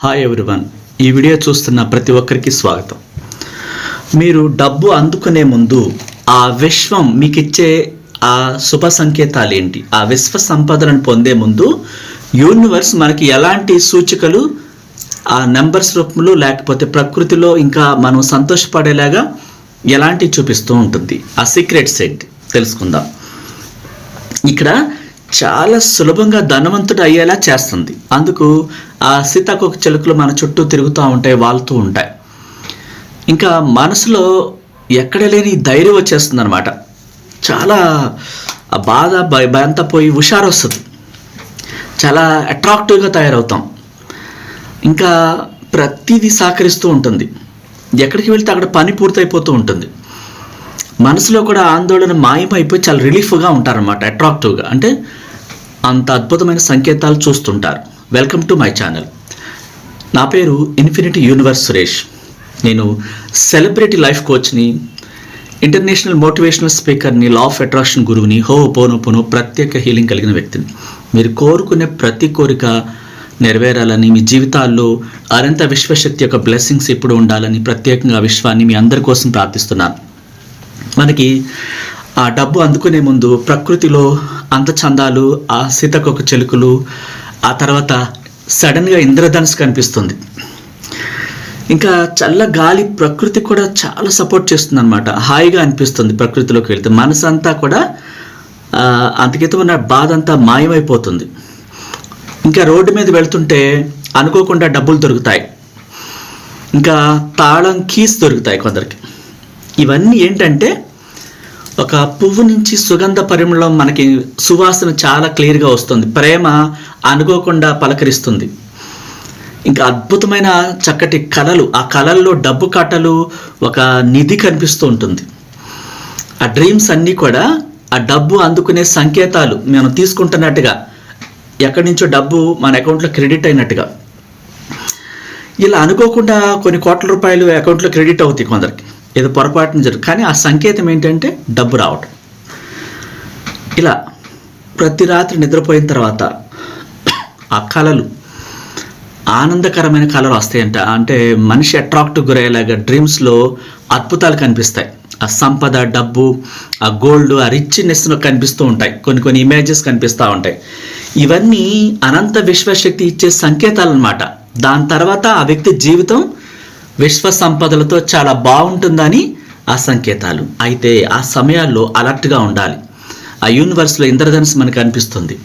Hi everyone ఈ video చూస్తున్న ప్రతి ఒక్కరికి స్వాగతం. మీరు డబ్బు అందుకునే ముందు ఆ విశ్వం మీకు ఇచ్చే ఆ శుభ సంకేతాలు ఏంటి? ఆ విశ్వ సంపదలను పొందే ముందు యూనివర్స్ మనకి ఎలాంటి సూచికలు ఆ నెంబర్స్ రూపంలో లేకపోతే ప్రకృతిలో ఇంకా మనం సంతోషపడేలాగా ఎలాంటివి చూపిస్తూ ఉంటుంది? ఆ సీక్రెట్స్ ఏంటి? తెలుసుకుందాం. ఇక్కడ చాలా సులభంగా ధనవంతుడు అయ్యేలా చేస్తుంది. అందుకు ఆ సీతాకోక చిలుకలు మన చుట్టూ తిరుగుతూ ఉంటాయి వాళ్తూ ఉంటాయి. ఇంకా మనసులో ఎక్కడ లేని ధైర్యం వచ్చేస్తుంది అనమాట చాలా బాధ భయ భయంతా పోయి హుషారు వస్తుంది. చాలా అట్రాక్టివ్గా తయారవుతాం. ఇంకా ప్రతిదీ సహకరిస్తూ ఉంటుంది. ఎక్కడికి వెళ్తే అక్కడ పని పూర్తయిపోతూ ఉంటుంది. మనసులో కూడా ఆందోళన మాయమైపోయి చాలా రిలీఫ్గా ఉంటారనమాట అట్రాక్టివ్గా అంటే అంత అద్భుతమైన సంకేతాలు చూస్తుంటారు. వెల్కమ్ టు మై ఛానల్ నా పేరు ఇన్ఫినిటీ యూనివర్స్ సురేష్. నేను సెలబ్రిటీ లైఫ్ కోచ్ని ఇంటర్నేషనల్ మోటివేషనల్ స్పీకర్ని లా ఆఫ్ అట్రాక్షన్ గురువుని హో పోను ప్రత్యేక హీలింగ్ కలిగిన వ్యక్తిని. మీరు కోరుకునే ప్రతి కోరిక నెరవేరాలని మీ జీవితాల్లో అనంత విశ్వశక్తి యొక్క బ్లెస్సింగ్స్ ఎప్పుడు ఉండాలని ప్రత్యేకంగా విశ్వాన్ని మీ అందరి కోసం ప్రార్థిస్తున్నాను. మనకి ఆ డబ్బు అందుకునే ముందు ప్రకృతిలో అందచందాలు ఆ సీతకొక చెలుకులు ఆ తర్వాత సడన్గా ఇంద్రధనుసు కనిపిస్తుంది. ఇంకా చల్ల గాలి ప్రకృతి కూడా చాలా సపోర్ట్ చేస్తుంది అనమాట హాయిగా అనిపిస్తుంది ప్రకృతిలోకి వెళ్తే. మనసు అంతా కూడా అంతకితం ఉన్న బాధ అంతా మాయమైపోతుంది. ఇంకా రోడ్డు మీద వెళ్తుంటే అనుకోకుండా డబ్బులు దొరుకుతాయి. ఇంకా తాళం కీస్ దొరుకుతాయి కొందరికి. ఇవన్నీ ఏంటంటే ఒక పువ్వు నుంచి సుగంధ పరిమళం మనకి సువాసన చాలా క్లియర్గా వస్తుంది. ప్రేమ అనుకోకుండా పలకరిస్తుంది. ఇంకా అద్భుతమైన చక్కటి కళలు ఆ కళల్లో డబ్బు కట్టలు ఒక నిధి కనిపిస్తూ ఉంటుంది. ఆ డ్రీమ్స్ అన్నీ కూడా ఆ డబ్బు అందుకునే సంకేతాలు మనం తీసుకుంటున్నట్టుగా ఎక్కడి నుంచో డబ్బు మన అకౌంట్లో క్రెడిట్ అయినట్టుగా. ఇలా అనుకోకుండా కొన్ని కోట్ల రూపాయలు అకౌంట్లో క్రెడిట్ అవుతాయి కొందరికి. ఏదో పొరపాటున జరుగు కానీ ఆ సంకేతం ఏంటంటే డబ్బు రావటం. ఇలా ప్రతి రాత్రి నిద్రపోయిన తర్వాత ఆ కళలు ఆనందకరమైన కళలు వస్తాయంట. అంటే మనిషి అట్రాక్ట్ గురయ్యేలాగా డ్రీమ్స్లో అద్భుతాలు కనిపిస్తాయి. ఆ సంపద డబ్బు ఆ గోల్డ్ ఆ రిచ్నెస్ కనిపిస్తూ ఉంటాయి. కొన్ని కొన్ని ఇమేజెస్ కనిపిస్తూ ఉంటాయి. ఇవన్నీ అనంత విశ్వశక్తి ఇచ్చే సంకేతాలు అనమాట దాని తర్వాత ఆ వ్యక్తి జీవితం విశ్వ సంపదలతో చాలా బాగుంటుందని ఆ సంకేతాలు. అయితే ఆ సమయాల్లో అలర్ట్గా ఉండాలి. ఆ యూనివర్స్లో ఇంద్రధనుసు మనకు అనిపిస్తుంది.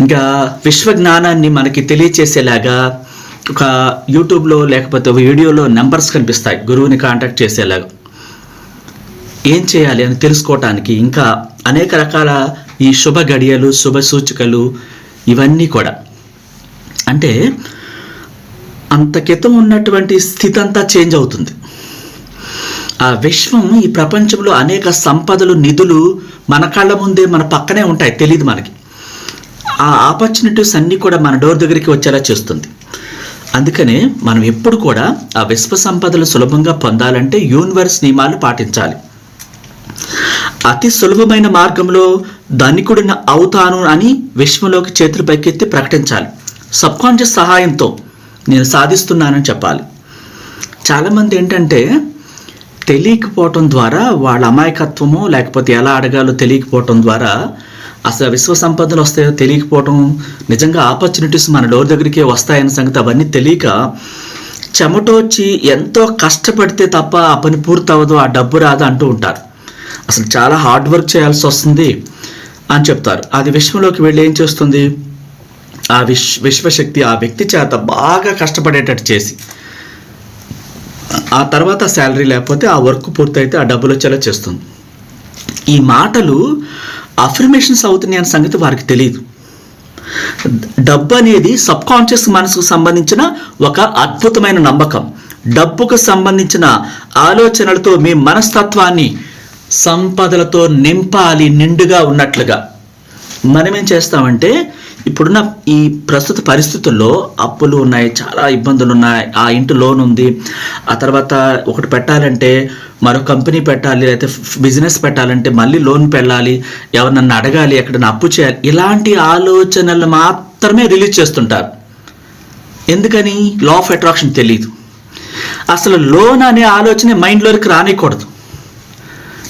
ఇంకా విశ్వ జ్ఞానాన్ని మనకి తెలియచేసేలాగా ఒక యూట్యూబ్లో లేకపోతే ఒక వీడియోలో నెంబర్స్ కనిపిస్తాయి. గురువుని కాంటాక్ట్ చేసేలాగా. ఏం చేయాలి అని తెలుసుకోవటానికి ఇంకా అనేక రకాల ఈ శుభ గడియలు శుభ సూచికలు ఇవన్నీ కూడా. అంటే అంత క్రితం ఉన్నటువంటి స్థితి అంతా చేంజ్ అవుతుంది. ఆ విశ్వం ఈ ప్రపంచంలో అనేక సంపదలు నిధులు మన కళ్ళ ముందే మన పక్కనే ఉంటాయి తెలియదు మనకి. ఆ ఆపర్చునిటీస్ అన్నీ కూడా మన డోర్ దగ్గరికి వచ్చేలా చేస్తుంది. అందుకనే మనం ఎప్పుడు కూడా ఆ విశ్వ సంపదలు సులభంగా పొందాలంటే యూనివర్స్ నియమాలు పాటించాలి. అతి సులభమైన మార్గంలో ధనికుడిని అవుతాను అని విశ్వంలోకి చేతులు పైకెత్తి ప్రకటించాలి. సబ్కాన్షియస్ సహాయంతో నేను సాధిస్తున్నానని చెప్పాలి. చాలామంది ఏంటంటే తెలియకపోవటం ద్వారా వాళ్ళ అమాయకత్వము లేకపోతే ఎలా అడగాలో తెలియకపోవటం ద్వారా అసలు విశ్వ సంపదలు వస్తాయో తెలియకపోవటం నిజంగా ఆపర్చునిటీస్ మన డోర్ దగ్గరికే వస్తాయన్న సంగతి అవన్నీ తెలియక చెమటోచి ఎంతో కష్టపడితే తప్ప ఆ పని పూర్తవదు ఆ డబ్బు రాదు అంటూ ఉంటారు. అసలు చాలా హార్డ్ వర్క్ చేయాల్సి వస్తుంది అని చెప్తారు. అది విశ్వంలోకి వెళ్ళి ఏం చేస్తుంది? ఆ విశ్ విశ్వశక్తి ఆ వ్యక్తి చేత బాగా కష్టపడేటట్టు చేసి. ఆ తర్వాత శాలరీ లేకపోతే ఆ వర్క్ పూర్తయితే ఆ డబ్బులు వచ్చేలా చేస్తుంది. ఈ మాటలు అఫర్మేషన్స్ అవుతున్నాయి అనే సంగతి వారికి తెలియదు డబ్బు అనేది సబ్ కాన్షియస్ మనసుకు సంబంధించిన ఒక అద్భుతమైన నమ్మకం. డబ్బుకు సంబంధించిన ఆలోచనలతో మీ మనస్తత్వాన్ని సంపదలతో నింపాలి నిండుగా ఉన్నట్లుగా. మనం ఏం చేస్తామంటే ఇప్పుడున్న ఈ ప్రస్తుత పరిస్థితుల్లో అప్పులు ఉన్నాయి చాలా ఇబ్బందులు ఉన్నాయి. ఆ ఇంటి లోన్ ఉంది. ఆ తర్వాత ఒకటి పెట్టాలంటే మరో కంపెనీ పెట్టాలి లేకపోతే బిజినెస్ పెట్టాలంటే మళ్ళీ లోన్ పెళ్ళాలి. ఎవరినన్నా అడగాలి ఎక్కడన్నా అప్పు చేయాలి. ఇలాంటి ఆలోచనలు మాత్రమే రిలీజ్ చేస్తుంటారు. ఎందుకని? లా ఆఫ్ అట్రాక్షన్ తెలియదు అసలు లోన్ అనే ఆలోచన మైండ్లోకి రానికూడదు.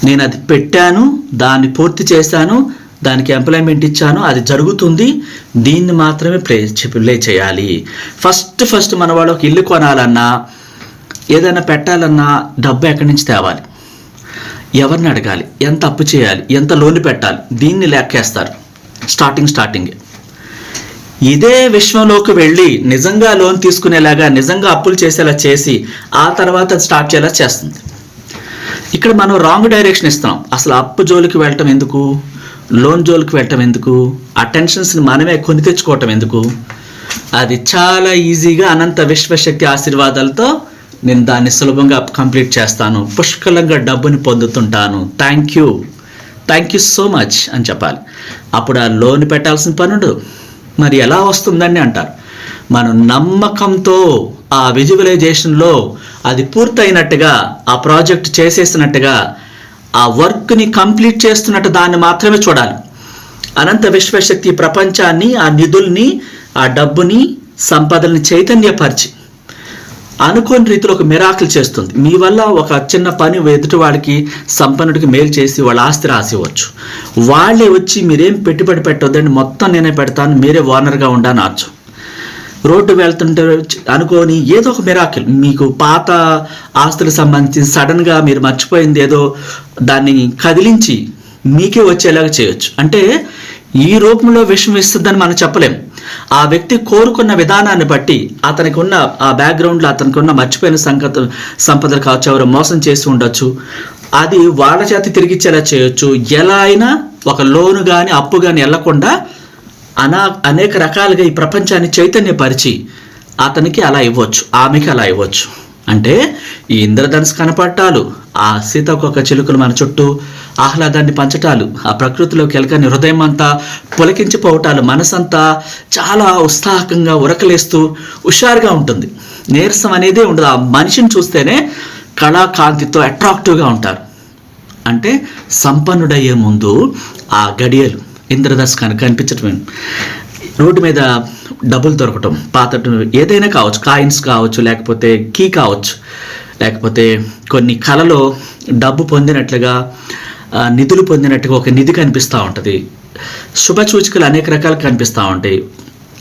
నేను అది పెట్టాను దాన్ని పూర్తి చేశాను దానికి ఎంప్లాయ్మెంట్ ఇచ్చాను అది జరుగుతుంది. దీన్ని మాత్రమే ప్లే ప్లే చేయాలి. ఫస్ట్ ఫస్ట్ మన వాళ్ళు ఒక ఇల్లు కొనాలన్నా ఏదైనా పెట్టాలన్నా డబ్బు ఎక్కడి నుంచి తేవాలి? ఎవరిని అడగాలి? ఎంత అప్పు చేయాలి? ఎంత లోన్ పెట్టాలి? దీన్ని లెక్కేస్తారు. స్టార్టింగ్ స్టార్టింగ్ ఇదే విశ్వంలోకి వెళ్ళి నిజంగా లోన్ తీసుకునేలాగా నిజంగా అప్పులు చేసేలా చేసి ఆ తర్వాత స్టార్ట్ చేయాలా చేస్తుంది. ఇక్కడ మనం రాంగ్ డైరెక్షన్ ఇస్తాం అసలు అప్పు జోలికి వెళ్ళటం ఎందుకు? లోన్ జోలికి వెళ్ళటం ఎందుకు? ఆ టెన్షన్స్ని మనమే కొని తెచ్చుకోవటం ఎందుకు? అది చాలా ఈజీగా అనంత విశ్వశక్తి ఆశీర్వాదాలతో నేను దాన్ని సులభంగా కంప్లీట్ చేస్తాను. పుష్కలంగా డబ్బుని పొందుతుంటాను. Thank you thank you so much అని చెప్పాలి. అప్పుడు ఆ లోన్ పెట్టాల్సిన పని ఉండదు మరి ఎలా వస్తుందని అంటారు. మనం నమ్మకంతో ఆ విజువలైజేషన్లో అది పూర్తయినట్టుగా ఆ ప్రాజెక్ట్ చేసేసినట్టుగా ఆ వర్క్ని కంప్లీట్ చేస్తున్నట్టు దాన్ని మాత్రమే చూడాలి. అనంత విశ్వశక్తి ప్రపంచాన్ని ఆ నిధుల్ని ఆ డబ్బుని సంపదల్ని చైతన్యపరిచి అనుకోని రీతిలో ఒక మిరాకులు చేస్తుంది. మీ వల్ల ఒక చిన్న పని ఎదుటి వాడికి సంపన్నుడికి మేలు చేసి వాళ్ళ ఆస్తి రాసివ్వచ్చు. వాళ్ళే వచ్చి మీరేం పెట్టుబడి పెట్టొద్దండి మొత్తం నేనే పెడతాను మీరే ఓనర్గా ఉండనచ్చు రోడ్డు వెళ్తుంటే అనుకోని ఏదో ఒక మిరాకిల్ మీకు పాత ఆస్తులకు సంబంధించి సడన్గా మీరు మర్చిపోయింది ఏదో దాన్ని కదిలించి మీకే వచ్చేలాగా చేయొచ్చు. అంటే ఈ రూపంలో విషయం ఇస్తుందని మనం చెప్పలేం. ఆ వ్యక్తి కోరుకున్న విధానాన్ని బట్టి అతనికి ఉన్న ఆ బ్యాక్గ్రౌండ్లో అతనికి ఉన్న మర్చిపోయిన సంగత సంపదలు కావచ్చు ఎవరు మోసం చేసి ఉండొచ్చు. అది వాళ్ళ చేత తిరిగిచ్చేలా చేయొచ్చు. ఎలా అయినా ఒక లోను కానీ అప్పు కానీ వెళ్ళకుండా అనా అనేక రకాలుగా ఈ ప్రపంచాన్ని చైతన్యపరిచి అతనికి అలా ఇవ్వచ్చు ఆమెకి అలా ఇవ్వచ్చు. అంటే ఈ ఇంద్రధనుసు కనపట్టాలు ఆ సీతాకొక చిలుకలు మన చుట్టూ ఆహ్లాదాన్ని పంచటాలు ఆ ప్రకృతిలో కెలకని హృదయం అంతా పులకించిపోవటాలు మనసంతా చాలా ఉత్సాహకంగా ఉరకలేస్తూ హుషారుగా ఉంటుంది. నీరసం అనేదే ఉండదు. ఆ మనిషిని చూస్తేనే కళాకాంతితో అట్రాక్టివ్గా ఉంటారు. అంటే సంపన్నుడయ్యే ముందు ఆ గడియలు ఇంద్రదాస్ కనుక కనిపించటం రోడ్డు మీద డబ్బులు దొరకటం పాత ఏదైనా కావచ్చు కాయిన్స్ కావచ్చు లేకపోతే కీ కావచ్చు లేకపోతే కొన్ని కళలో డబ్బు పొందినట్లుగా నిధులు పొందినట్టుగా ఒక నిధి కనిపిస్తూ ఉంటుంది. శుభ సూచికలు అనేక రకాలు కనిపిస్తూ ఉంటాయి.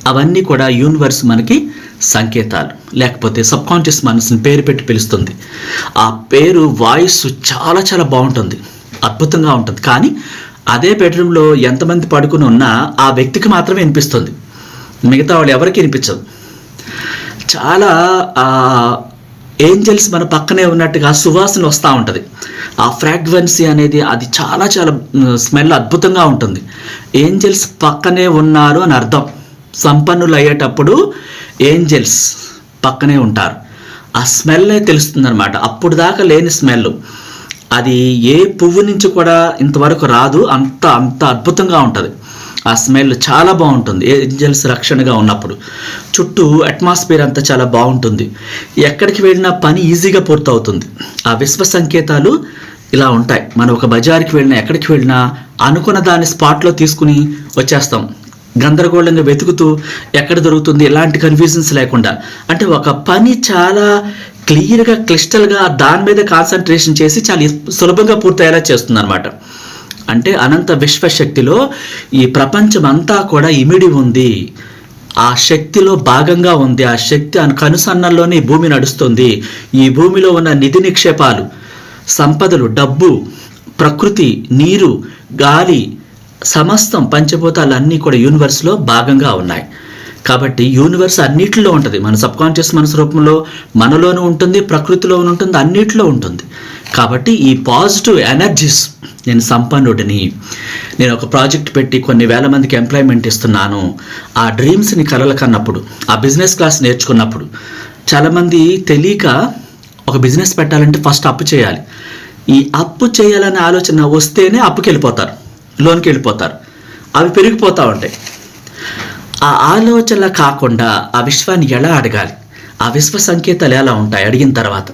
అవన్నీ కూడా యూనివర్స్ మనకి సంకేతాలు. లేకపోతే సబ్కాన్షియస్ మనసుని పేరు పెట్టి పిలుస్తుంది. ఆ పేరు వాయిస్ చాలా చాలా బాగుంటుంది. అద్భుతంగా ఉంటుంది. కానీ అదే బెడ్రూమ్లో ఎంతమంది పడుకుని ఉన్నా ఆ వ్యక్తికి మాత్రమే వినిపిస్తుంది. మిగతా వాళ్ళు ఎవరికి వినిపించదు. చాలా ఏంజల్స్ మన పక్కనే ఉన్నట్టుగా సువాసన వస్తూ ఉంటుంది. ఆ ఫ్రాగ్వెన్సీ అనేది అది చాలా చాలా స్మెల్ అద్భుతంగా ఉంటుంది. ఏంజల్స్ పక్కనే ఉన్నారు అని అర్థం. సంపన్నులు అయ్యేటప్పుడు ఏంజల్స్ పక్కనే ఉంటారు. ఆ స్మెల్లే తెలుస్తుందనమాట అప్పుడు దాకా లేని స్మెల్ అది ఏ పువ్వు నుంచి కూడా ఇంతవరకు రాదు. అంత అంత అద్భుతంగా ఉంటుంది. ఆ స్మెల్ చాలా బాగుంటుంది. ఏంజల్స్ రక్షణగా ఉన్నప్పుడు. చుట్టూ అట్మాస్ఫియర్ అంతా చాలా బాగుంటుంది. ఎక్కడికి వెళ్ళినా పని ఈజీగా పూర్తవుతుంది. ఆ విశ్వ సంకేతాలు ఇలా ఉంటాయి. మనం ఒక బజార్కి వెళ్ళినా ఎక్కడికి వెళ్ళినా అనుకున్న దాన్ని స్పాట్లో తీసుకుని వచ్చేస్తాం. గందరగోళంగా వెతుకుతూ ఎక్కడ దొరుకుతుంది ఎలాంటి కన్ఫ్యూజన్స్ లేకుండా. అంటే ఒక పని చాలా క్లియర్గా క్లిస్టల్గా దాని మీద కాన్సన్ట్రేషన్ చేసి చాలా సులభంగా పూర్తయ్యేలా చేస్తుంది అనమాట అంటే అనంత విశ్వశక్తిలో ఈ ప్రపంచం అంతా కూడా ఇమిడి ఉంది. ఆ శక్తిలో భాగంగా ఉంది. ఆ శక్తి కనుసన్నల్లోనే ఈ భూమి నడుస్తుంది. ఈ భూమిలో ఉన్న నిధి నిక్షేపాలు సంపదలు డబ్బు ప్రకృతి నీరు గాలి సమస్తం పంచభూతాలు అన్నీ కూడా యూనివర్స్లో భాగంగా ఉన్నాయి. కాబట్టి యూనివర్స్ అన్నిటిలో ఉంటుంది. మన సబ్ కాన్షియస్ మనసు రూపంలో మనలోనూ ఉంటుంది ప్రకృతిలోనూ ఉంటుంది అన్నిటిలో ఉంటుంది. కాబట్టి ఈ పాజిటివ్ ఎనర్జీస్ నేను సంపన్నుడిని. నేను ఒక ప్రాజెక్ట్ పెట్టి కొన్ని వేల మందికి ఎంప్లాయ్మెంట్ ఇస్తున్నాను. ఆ డ్రీమ్స్ని కలలు కన్నప్పుడు ఆ బిజినెస్ క్లాస్ నేర్చుకున్నప్పుడు చాలామంది తెలియక ఒక బిజినెస్ పెట్టాలంటే ఫస్ట్ అప్పు చేయాలి. ఈ అప్పు చేయాలనే ఆలోచన వస్తేనే అప్పుకి వెళ్ళిపోతారు లోనికి వెళ్ళిపోతారు. అవి పెరిగిపోతూ ఉంటాయి. ఆ ఆలోచన కాకుండా ఆ విశ్వాన్ని ఎలా అడగాలి? ఆ విశ్వ సంకేతాలు ఎలా ఉంటాయి? అడిగిన తర్వాత.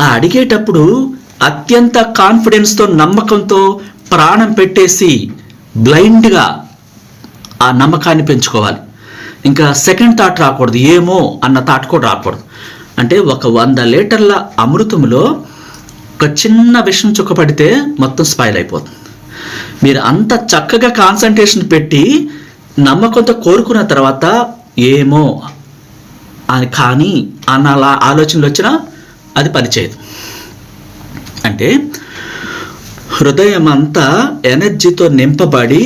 ఆ అడిగేటప్పుడు అత్యంత కాన్ఫిడెన్స్తో నమ్మకంతో ప్రాణం పెట్టేసి బ్లైండ్గా ఆ నమ్మకాన్ని పెంచుకోవాలి. ఇంకా సెకండ్ థాట్ రాకూడదు. ఏమో అన్న థాట్ కూడా రాకూడదు. అంటే ఒక వంద లీటర్ల అమృతంలో ఒక చిన్న విషం చుక్కపడితే మొత్తం స్పాయిల్ అయిపోతుంది. మీరు అంత చక్కగా కాన్సన్ట్రేషన్ పెట్టి నమ్మకంతో కోరుకున్న తర్వాత ఏమో అని కానీ అన్న అలా ఆలోచనలు వచ్చినా అది పనిచేయదు. అంటే హృదయం అంతా ఎనర్జీతో నింపబడి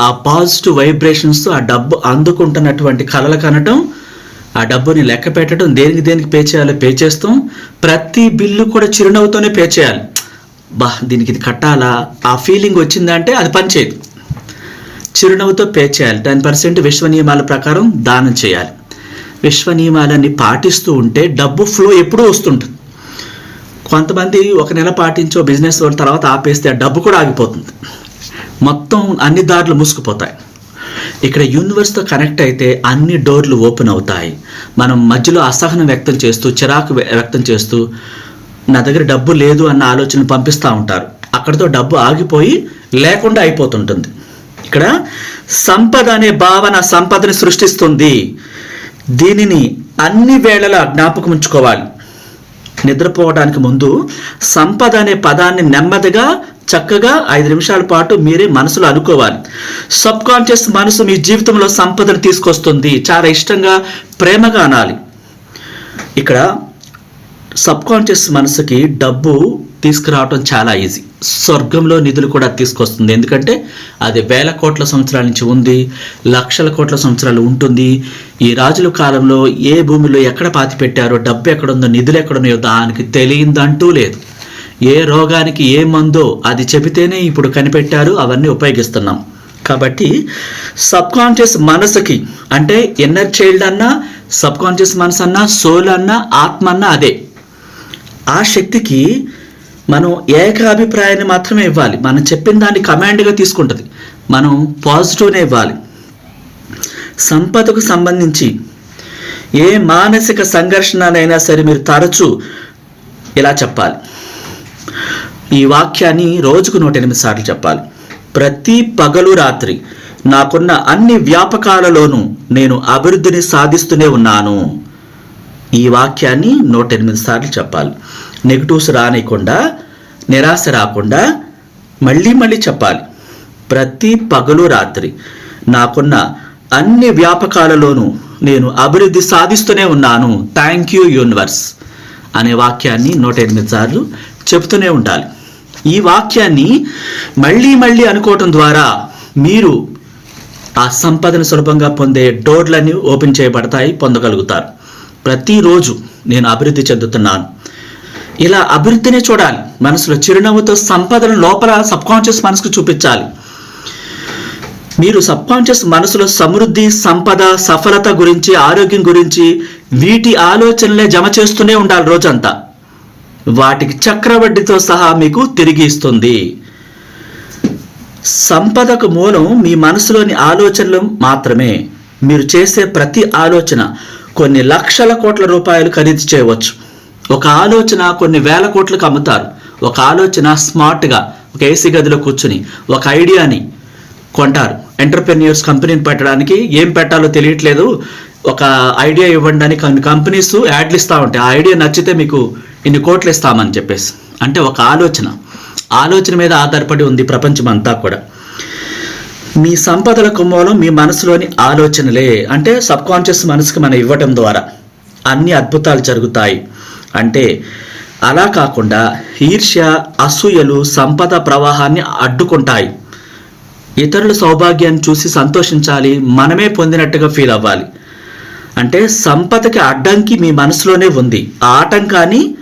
ఆ పాజిటివ్ వైబ్రేషన్స్ ఆ డబ్బు అందుకుంటున్నటువంటి కళలు కనటం ఆ డబ్బుని లెక్క పెట్టడం దేనికి దేనికి పే చేయాలో పే చేస్తాం. ప్రతి బిల్లు కూడా చిరునవ్వుతోనే పే చేయాలి. బా దీనికి ఇది కట్టాలా? ఆ ఫీలింగ్ వచ్చిందంటే అది పనిచేయదు చిరునవ్వుతో పే చేయాలి. టెన్ పర్సెంట్ విశ్వ నియమాల ప్రకారం దానం చేయాలి. విశ్వ నియమాలన్నీ పాటిస్తూ ఉంటే డబ్బు ఫ్లో ఎప్పుడూ వస్తుంటుంది. కొంతమంది ఒక నెల పాటించో బిజినెస్ వాళ్ళ తర్వాత ఆపేస్తే ఆ డబ్బు కూడా ఆగిపోతుంది. మొత్తం అన్ని దారులు మూసుకుపోతాయి. ఇక్కడ యూనివర్స్తో కనెక్ట్ అయితే అన్ని డోర్లు ఓపెన్ అవుతాయి. మనం మధ్యలో అసహనం వ్యక్తం చేస్తూ చిరాకు వ్యక్తం చేస్తూ నా దగ్గర డబ్బు లేదు అన్న ఆలోచనలు పంపిస్తూ ఉంటారు. అక్కడితో డబ్బు ఆగిపోయి లేకుండా అయిపోతుంటుంది. ఇక్కడ సంపద అనే భావన సంపదని సృష్టిస్తుంది. దీనిని అన్ని వేళలా జ్ఞాపకం ఉంచుకోవాలి. నిద్రపోవడానికి ముందు సంపద అనే పదాన్ని నెమ్మదిగా చక్కగా ఐదు నిమిషాల పాటు మీరే మనసులో అనుకోవాలి. సబ్ కాన్షియస్ మనసు మీ జీవితంలో సంపదను తీసుకొస్తుంది. చాలా ఇష్టంగా ప్రేమగా అనాలి. ఇక్కడ సబ్కాన్షియస్ మనసుకి డబ్బు తీసుకురావటం చాలా ఈజీ. స్వర్గంలో నిధులు కూడా తీసుకొస్తుంది. ఎందుకంటే అది వేల కోట్ల సంవత్సరాల నుంచి ఉంది లక్షల కోట్ల సంవత్సరాలు ఉంటుంది. ఈ రాజుల కాలంలో ఏ భూమిలో ఎక్కడ పాతి పెట్టారో డబ్బు ఎక్కడుందో నిధులు ఎక్కడున్నాయో దానికి తెలియదంటూ లేదు. ఏ రోగానికి ఏ మందో అది చెబితేనే ఇప్పుడు కనిపెట్టారు అవన్నీ ఉపయోగిస్తున్నాం. కాబట్టి సబ్ కాన్షియస్ మనసుకి అంటే ఇన్నర్ చైల్డ్ అన్నా సబ్కాన్షియస్ మనసు అన్నా సోల్ అన్నా ఆత్మ అన్నా అదే. ఆ శక్తికి మనం ఏకాభిప్రాయాన్ని మాత్రమే ఇవ్వాలి. మనం చెప్పిన దాన్ని కమాండ్గా తీసుకుంటుంది. మనం పాజిటివ్నే ఇవ్వాలి. సంపదకు సంబంధించి ఏ మానసిక సంఘర్షణనైనా సరే మీరు తరచూ ఇలా చెప్పాలి. ఈ వాక్యాన్ని రోజుకు నూట ఎనిమిది సార్లు చెప్పాలి. ప్రతి పగలు రాత్రి నాకున్న అన్ని వ్యాపకాలలోనూ నేను అభివృద్ధిని సాధిస్తూనే ఉన్నాను. ఈ వాక్యాన్ని నూట ఎనిమిది సార్లు చెప్పాలి. నెగిటివ్స్ రానియకుండా నిరాశ రాకుండా మళ్ళీ మళ్ళీ చెప్పాలి. ప్రతి పగలు రాత్రి నాకున్న అన్ని వ్యాపకాలలోనూ నేను అభివృద్ధి సాధిస్తూనే ఉన్నాను. థ్యాంక్ యూ యూనివర్స్ అనే వాక్యాన్ని నూట ఎనిమిది సార్లు చెప్తూనే ఉండాలి. ఈ వాక్యాన్ని మళ్ళీ మళ్ళీ అనుకోవటం ద్వారా మీరు ఆ సంపదను సులభంగా పొందే డోర్లన్నీ ఓపెన్ చేయబడతాయి పొందగలుగుతారు. ప్రతిరోజు నేను అభివృద్ధి చెందుతున్నాను. ఇలా అభివృద్ధిని చూడాలి. మనసులో చిరునవ్వుతో సంపదను లోపల సబ్కాన్షియస్ మనసుకు చూపించాలి. మీరు సబ్కాన్షియస్ మనసులో సమృద్ధి సంపద సఫలత గురించి ఆరోగ్యం గురించి వీటి ఆలోచనలే జమ చేస్తూనే ఉండాలి రోజంతా. వాటికి చక్రవడ్డీతో సహా మీకు తిరిగి ఇస్తుంది. సంపదకు మూలం మీ మనసులోని ఆలోచనలు మాత్రమే. మీరు చేసే ప్రతి ఆలోచన కొన్ని లక్షల కోట్ల రూపాయలు ఖరీదు చేయవచ్చు. ఒక ఆలోచన కొన్ని వేల కోట్లకు అమ్ముతారు. ఒక ఆలోచన స్మార్ట్గా ఒక ఏసీ గదిలో కూర్చుని ఒక ఐడియాని కొంటారు. ఎంటర్ప్రెన్యూర్స్ కంపెనీని పెట్టడానికి ఏం పెట్టాలో తెలియట్లేదు. ఒక ఐడియా ఇవ్వండి అని కొన్ని కంపెనీస్ యాడ్లు ఇస్తూ ఉంటాయి. ఆ ఐడియా నచ్చితే మీకు ఇన్ని కోట్లు ఇస్తామని చెప్పేసి. అంటే ఒక ఆలోచన. ఆలోచన మీద ఆధారపడి ఉంది ప్రపంచం అంతా కూడా. మీ సంపదలకు మూలం మీ మనసులోని ఆలోచనలే. అంటే సబ్ కాన్షియస్ మనసుకి మనం ఇవ్వటం ద్వారా అన్ని అద్భుతాలు జరుగుతాయి. అంటే అలా కాకుండా ఈర్ష్య అసూయలు సంపద ప్రవాహాన్ని అడ్డుకుంటాయి. ఇతరుల సౌభాగ్యాన్ని చూసి సంతోషించాలి మనమే పొందినట్టుగా ఫీల్ అవ్వాలి. అంటే సంపదకి అడ్డంకి మీ మనసులోనే ఉంది. ఆ ఆటంకాన్ని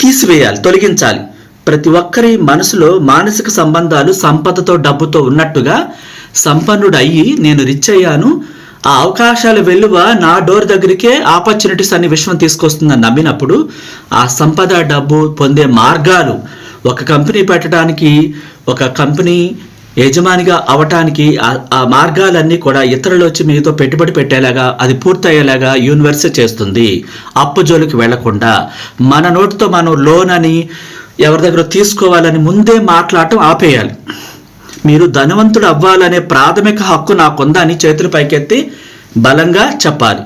తీసివేయాలి తొలగించాలి. ప్రతి ఒక్కరి మనసులో మానసిక సంబంధాలు సంపదతో డబ్బుతో ఉన్నట్టుగా సంపన్నుడు అయ్యి నేను రిచ్ అయ్యాను. ఆ అవకాశాల వెలువ నా డోర్ దగ్గరికే ఆపర్చునిటీస్ అనే విషయం తీసుకొస్తుందని నమ్మినప్పుడు ఆ సంపద డబ్బు పొందే మార్గాలు ఒక కంపెనీ పెట్టడానికి ఒక కంపెనీ యజమానిగా అవటానికి ఆ- ఆ మార్గాలన్నీ కూడా ఇతరులు వచ్చి మీతో పెట్టుబడి పెట్టేలాగా అది పూర్తయ్యేలాగా యూనివర్స్ చేస్తుంది. అప్పు జోలికి వెళ్ళకుండా మన నోటితో మనం లోన్ అని ఎవరి దగ్గర తీసుకోవాలని ముందే మాట్లాడటం ఆపేయాలి. మీరు ధనవంతుడు అవ్వాలనే ప్రాథమిక హక్కు నాకుందా అని చేతులు పైకెత్తి బలంగా చెప్పాలి.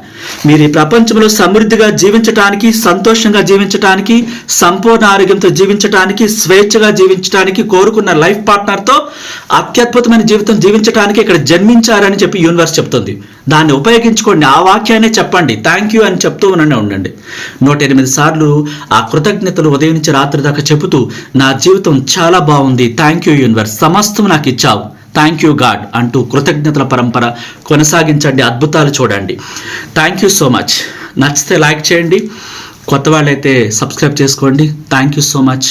మీరు ఈ ప్రపంచంలో సమృద్ధిగా జీవించటానికి సంతోషంగా జీవించటానికి సంపూర్ణ ఆరోగ్యంతో జీవించటానికి స్వేచ్ఛగా జీవించటానికి కోరుకున్న లైఫ్ పార్ట్నర్తో అత్యద్భుతమైన జీవితం జీవించటానికి ఇక్కడ జన్మించారని చెప్పి యూనివర్స్ చెప్తుంది. దాన్ని ఉపయోగించుకోండి. ఆ వాక్యాన్ని చెప్పండి. థ్యాంక్ యూ అని చెప్తూ ఉండండి ఉండండి. నూట ఎనిమిది సార్లు ఆ కృతజ్ఞతలు ఉదయం నుంచి రాత్రి దాకా చెబుతూ నా జీవితం చాలా బాగుంది. Thank you universe. సమస్తం నాకు ఇచ్చావు. థ్యాంక్ యూ గాడ్ అంటూ కృతజ్ఞతల పరంపర కొనసాగించండి. అద్భుతాలు చూడండి. థ్యాంక్ యూ సో మచ్ నచ్చితే లైక్ చేయండి. కొత్త వాళ్ళైతే సబ్స్క్రైబ్ చేసుకోండి. Thank you so much